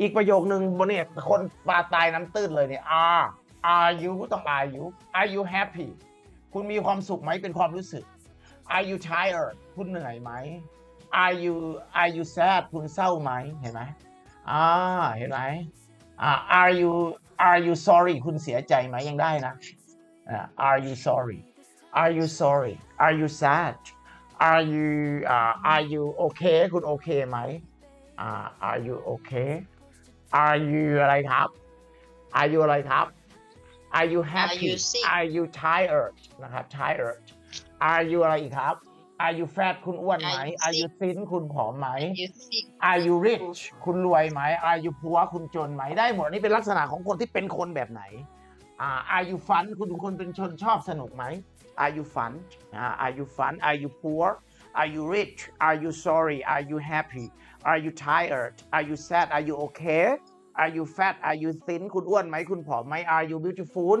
อีกประโยคนึงบนเนี่ยคนปลาตายน้ำตื้นเลยเนี่ย are are you ต้อง are you are you happy คุณมีความสุขไหมเป็นความรู้สึก are you tired คุณเหนื่อยไหม are you are you sad คุณเศร้าไหมเห็นไหมอ่าเห็นไหมอ่า are you are you sorry คุณเสียใจไหมยังได้นะอ่า are you sorry are you sorry are you sad are you อ่า are you okay คุณโอเคไหมอ่า are you okay are you อะไรครับ are you อะไรครับ are you happy you sick? are you tired นะครับ tired are you อะไรอีกครับ are you fat คุณอ้วนไหม Are you are you sick? thin คุณผอมไหม you sick are you rich คุณรวยไหม are you poor คุณจนไหม ได้หมดนี่เป็นลักษณะของคนที่เป็นคนแบบไหนอ่า are you fun คุณเป็นคนเป็นชนชอบสนุกไหม are you fun อ่า are you fun are you poor are you rich are you sorry are you happy are you tired are you sad are you okay are you fat are you thin คุณอ้วนไหมคุณผอมไหม are you beautiful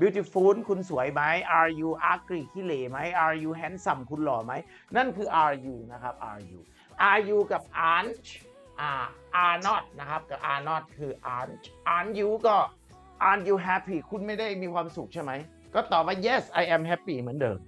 beautiful คุณสวยไหม are you ugly ขี้เหร่ไหม are you handsome คุณหล่อไหม นั่นคือ are you นะครับ are you are you กับ aren't are not นะครับกับ are not คือ aren't aren't you ก็ aren't you happy คุณไม่ได้มีความสุขใช่ไหม ก็ตอบว่า yes I am happy เหมือนเดิม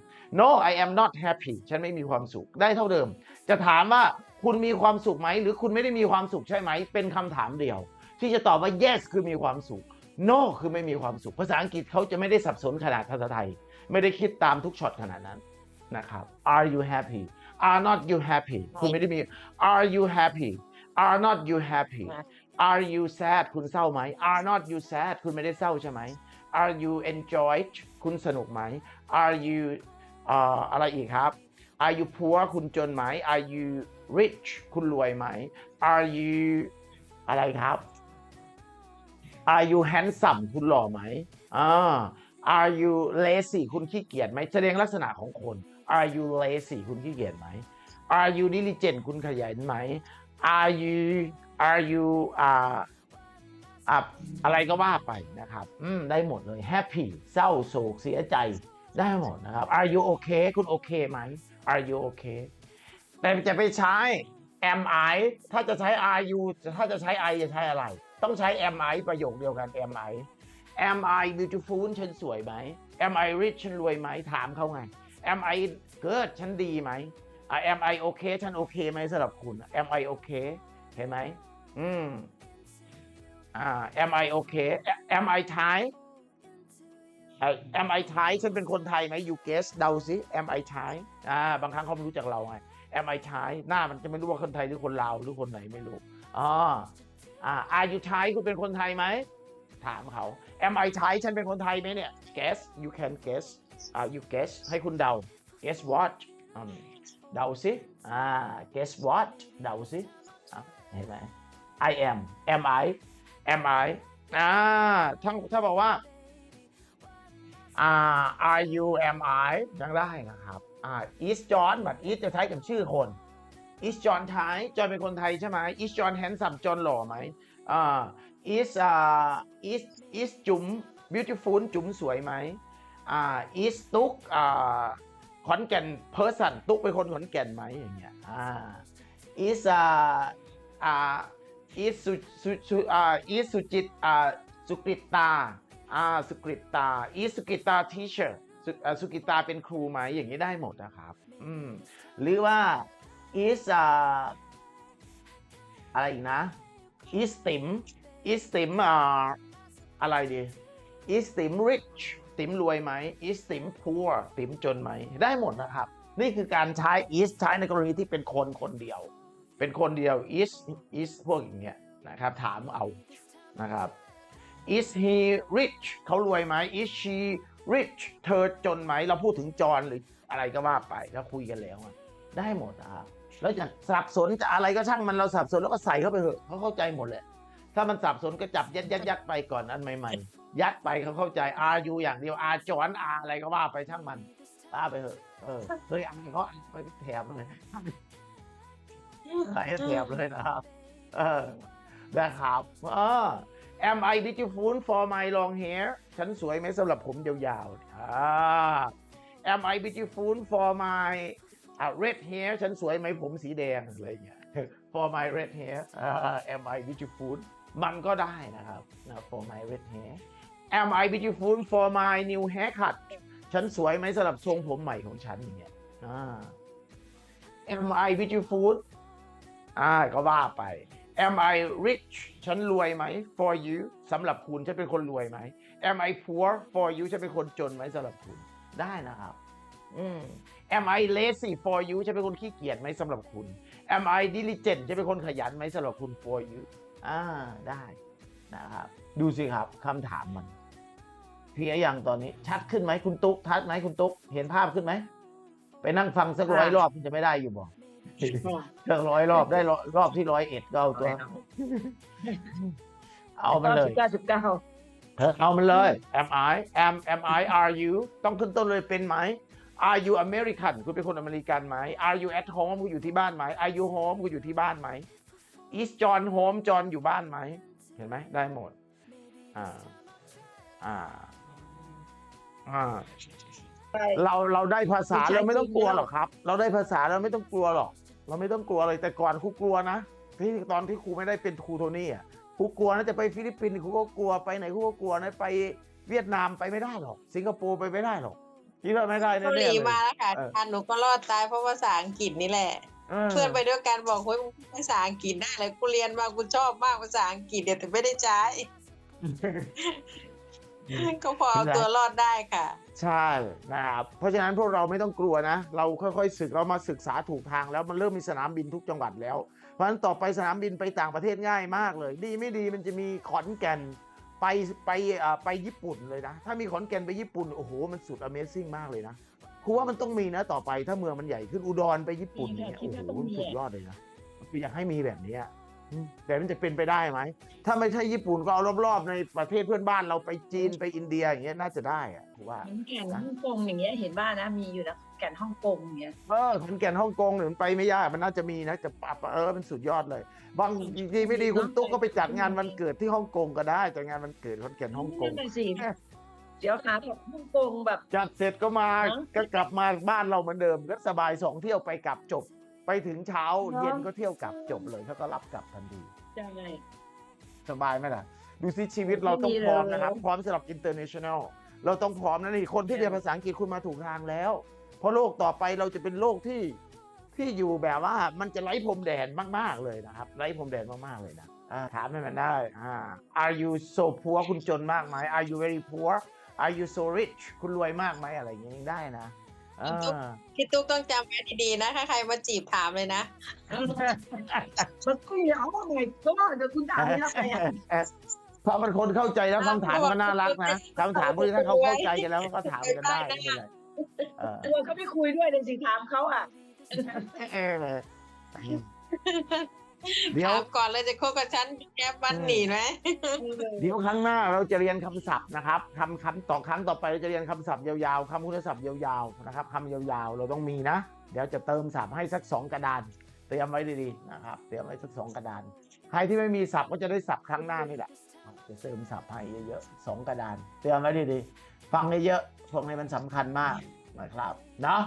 no I am not happy ฉันไม่มีความสุขได้เท่าเดิม จะถามว่าคุณมีความสุขไหม หรือคุณไม่ได้มีความสุขใช่ไหม เป็นคำถามเดียว ที่จะตอบว่า yes คือมีความสุข no คือไม่มีความสุข ภาษาอังกฤษเขาจะไม่ได้สับสนขนาดภาษาไทย ไม่ได้คิดตามทุกช็อตขนาดนั้นนะครับ are you happy are not you happy คุณไม่ได้มี are you happy are not you happy are you sad คุณเศร้าไหม are not you sad คุณไม่ได้เศร้าใช่ไหม are you enjoyed คุณสนุกไหม are you เอะไรอีกครับ are you poor คุณจนไหม are you rich คุณรวยไหม are you อะไรครับ are you handsome คุณหล่อไหมอ่า are you lazy คุณขี้เกียจไหมแสดงลักษณะของคน are you lazy คุณขี้เกียจไหม are you diligent คุณขยันไหม are you are you อ่าอะอะไรก็ว่าไปนะครับ อืม ได้หมดเลย happy เศร้าโศกเสียใจ ได้หมดนะครับ are you okay คุณโอเคไหม are you okay แต่จะไปใช้ am I ถ้าจะใช้ are you ถ้าจะใช้ I จะใช้อะไร ต้องใช้ am I ประโยคเดียวกัน am I am I beautiful ฉันสวยไหม am I rich ฉันรวยไหมถามเขาไง am I good ฉันดีไหม am I okay ฉันโอเคไหมสำหรับคุณ am I okay เห็นไหมอืมอ่า am I okay am I Thai am I Thai ฉันเป็นคนไทยไหม you guess เดาสิ am I Thai อ่าบางครั้งเขาไม่รู้จักเราไง am I Thai หน้ามันจะไม่รู้ว่าคนไทยหรือคนลาวหรือคนไหนไม่รู้อ๋ออ่า are you Thai คุณเป็นคนไทยไหม ถามเขา am I Thai ฉันเป็นคนไทยไหมเนี่ย guess you can guess อ่า you guess ให้คุณเดา guess what เดาสิอ่า guess what เดาสิเห็นไหม I am am I am I อ่าถ้าถ้าบอกว่า อ่า are you am I ยังได้นะครับอ่า is John บัต is จะใช้กับชื่อคน is John ไทยจอนเป็นคนไทยใช่ไหม is John handsome จอนหล่อไหมอ่า is อ่า is is จุ๋ม beautiful จุ๋มสวยไหมอ่า is ตุ๊กอ่าขอนแก่น person ตุ๊กเป็นคนขอนแก่นไหมอย่างเงี้ยอ่า is อ่าอ่า is สุสุสุอ่า is สุจิตอ่าสุกริตา อ่าสุกิตา is สุกิตา teacher สุอ่าสุกิตาเป็นครูไหมอย่างนี้ได้หมดนะครับอืมหรือว่า is อ่าอะไรอีกนะ is ติ๋ม is ติ๋มอะไรดี is ติ๋ม rich ติ๋มรวยไหม is ติ๋ม poor ติ๋มจนไหม ได้หมดนะครับ นี่คือการใช้ is ใช้ในกรณีที่เป็นคนคนเดียว เป็นคนเดียว is is พวกอย่างเงี้ยนะครับ ถามเอานะครับ is he rich เขารวยไหม is she rich เธอจนไหม เราพูดถึงจอนหรืออะไรก็ว่าไปแล้วคุยกันแล้วอะได้หมดนะครับแล้วจะสับสนจะอะไรก็ช่างมันเราสับสนแล้วก็ใส่เข้าไปเถอะเขาเข้าใจหมดแหละถ้ามันสับสนก็จับยัดยัดยัดไปก่อนอันใหม่ๆ ยัดไปเขาเข้าใจ R U อย่างเดียว R จอน R อะไรก็ว่าไปช่างมันว่าไปเถอะเออเฮ้ยอันเขาอันไปแถบเลยใส่ให้แถบเลยนะครับ เออนะครับเออ Am I beautiful for my long hair ฉันสวยไหมสำหรับผมยาวๆอ่า Am I beautiful for my red hair ฉันสวยไหมผมสีแดงอะไรอย่างเงี้ย for my red hair Am I beautiful มันก็ได้นะครับนะ for my red hair am I beautiful for my new haircut ฉันสวยไหมสำหรับทรงผมใหม่ของฉันอย่างเงี้ยอ่า am I beautiful อ่าก็ว่าไป am I rich ฉันรวยไหม for you สำหรับคุณฉันเป็นคนรวยไหม am I poor for you ฉันเป็นคนจนไหมสำหรับคุณ ได้นะครับอืม am I lazy for you ฉันเป็นคนขี้เกียจไหมสำหรับคุณ am I diligent ฉันเป็นคนขยันไหมสำหรับคุณ for you อ่าได้นะครับ ดูสิครับคำถามมันเพียอย่างตอนนี้ ชัดขึ้นไหมคุณตุ๊กชัดไหมคุณตุ๊กเห็นภาพขึ้นไหม ไปนั่งฟังสักร้อยรอบมันจะไม่ได้อยู่บ่เชิงร้อยรอบได้ร้อยรอบที่ร้อยเอ็ดก็เอาตัว เอามันเลย เก้าสิบเก้าเธอเอามันเลย am I am am I are you ต้องขึ้นต้นเลยเป็นไหม are you American คุณเป็นคนอเมริกันไหม are you at home คุณอยู่ที่บ้านไหม are you home คุณอยู่ที่บ้านไหม is John home John อยู่บ้านไหม เห็นไหมได้หมด อ่า อ่า อ่าเราเราได้ภาษาไม่ใช่เราไม่ต้องกลัวจริงๆหรอกครับ เราได้ภาษาเราไม่ต้องกลัวหรอก เราไม่ต้องกลัวเลยแต่ก่อนครูกลัวนะที่ตอนที่ครูไม่ได้เป็นครูโทนี่อะครูกลัวนะจะไปฟิลิปปินส์ครูก็กลัวไปไหนครูก็กลัวนะไปเวียดนามไปไม่ได้หรอก สิงคโปร์ไปไม่ได้หรอกคิดว่าไม่ได้แน่เกาๆหเลลีย มาแล้วค่ะเออท่านหนูก็รอดตายเพราะภาษาอังกฤษนี่แหละ เพื่อนไปด้วยกันบอกเฮ้ยมึงพูดภาษาอังกฤษได้เลยกูเรียนมากูชอบมากภาษาอังกฤษเดี๋ยวแต่ไม่ได้ใช้ ก็พอเอาตัวรอดได้ค่ะ ใช่นะครับเพราะฉะนั้นพวกเราไม่ต้องกลัวนะ เราค่อยๆศึกเรามาศึกษาถูกทางแล้วมันเริ่มมีสนามบินทุกจังหวัดแล้ว เพราะฉะนั้นต่อไปสนามบินไปต่างประเทศง่ายมากเลย ดีไม่ดีมันจะมีขอนแก่นไปไปอ่าไปญี่ปุ่นเลยนะ ถ้ามีขอนแก่นไปญี่ปุ่นโอ้โหมันสุด Amazing มากเลยนะครูว่ามันต้องมีนะต่อไปถ้าเมืองมันใหญ่ขึ้นอุดรไปญี่ปุ่นเนี่ยคิโอ้ดโหว่าต้องมีมันสุดยอดเลยนะคืออยากให้มีแบบเนี้ยอืม แต่มันจะเป็นไปได้ไหม ถ้าไม่ใช่ญี่ปุ่นก็เอารอบๆ ในประเทศเพื่อนบ้านเราไปจีนไปอินเดียอย่างเงี้ยน่าจะได้อะผมว่าเหมือนแก่นฮ่องกงอย่างเงี้ยเห็นบ้านนะมีอยู่นะแก่นฮ่องกงอย่างเงี้ย เออขอนแก่นฮ่องกงเนี่ยมันไปไม่ยากมันน่าจะมีนะจะปรับเออมันสุดยอดเลย บางทีไม่ดีคุณตุ๊กก็ไปจัดงานวันเกิดที่ฮ่องกงก็ได้จัดงานวันเกิดขอนแก่นฮ่องกงนั่นน่ะสิ เดี๋ยวหาแบบฮ่องกงแบบ จัดเสร็จก็มาเนอะ ก็กลับมาบ้านเราเหมือนเดิมก็สบายสองเที่ยวไปกลับจบ ไปถึงเช้าเนอะ เย็นก็เที่ยวกลับจบเลยเขาก็รับกลับทันที ใช่ สบายไหมล่ะ ดูสิชีวิตเราต้องพร้อมนะครับไม่มีเลยพร้อมสำหรับ international เราต้องพร้อมนะนี่คนที่เรียนภาษาอังกฤษคุณมาถูกทางแล้ว เพราะโลกต่อไปเราจะเป็นโลกที่ที่อยู่แบบว่ามันจะไร้พรมแดนมาก ๆ เลยนะครับ ไร้พรมแดนมาก ๆ เลยนะอ่าถามให้มันได้อ่า Are you so poor คุณจนมากไหม Are you very poor Are you so rich คุณรวยมากไหมอะไรอย่างนี้ยังได้นะ อ่าพี่ตุ๊กต้องจำไว้ดีๆนะถ้าใครมาจีบถามเลยนะ มันก็อย่าเอาไงก็เดี๋ยวคุณถามไม่ได้อะเพราะมันคนเข้าใจแล้วคำถามมันน่ารักนะคำถามพวกนี้ถ้าเขาเข้าใจกันแล้วก็ถามกันได้ไม่เป็นไรเออตัวเขาไม่คุยด้วยเลยสิถามเขาอะ เออ เดี๋ยวถามก่อนเลยจะคบกับฉันแก๊ปวันหนีไหมเดี๋ยวครั้งหน้าเราจะเรียนคำศัพท์นะครับคำคำต่อครั้งต่อไปเราจะเรียนคำศัพท์ยาวๆคำคุณศัพท์ยาวๆนะครับคำยาวๆ เราต้องมีนะ เดี๋ยวจะเติมศัพท์ให้สักสองกระดานเตรียมไว้ดีๆนะครับเตรียมไว้สักสองกระดาน ใครที่ไม่มีศัพท์ก็จะได้ศัพท์ครั้งหน้านี่แหละจะเติมศัพท์ให้เยอะๆสองกระดาน เตรียมไว้ดีๆฟังเยอะๆพวกนี้มันสำคัญมากนะครับเนาะ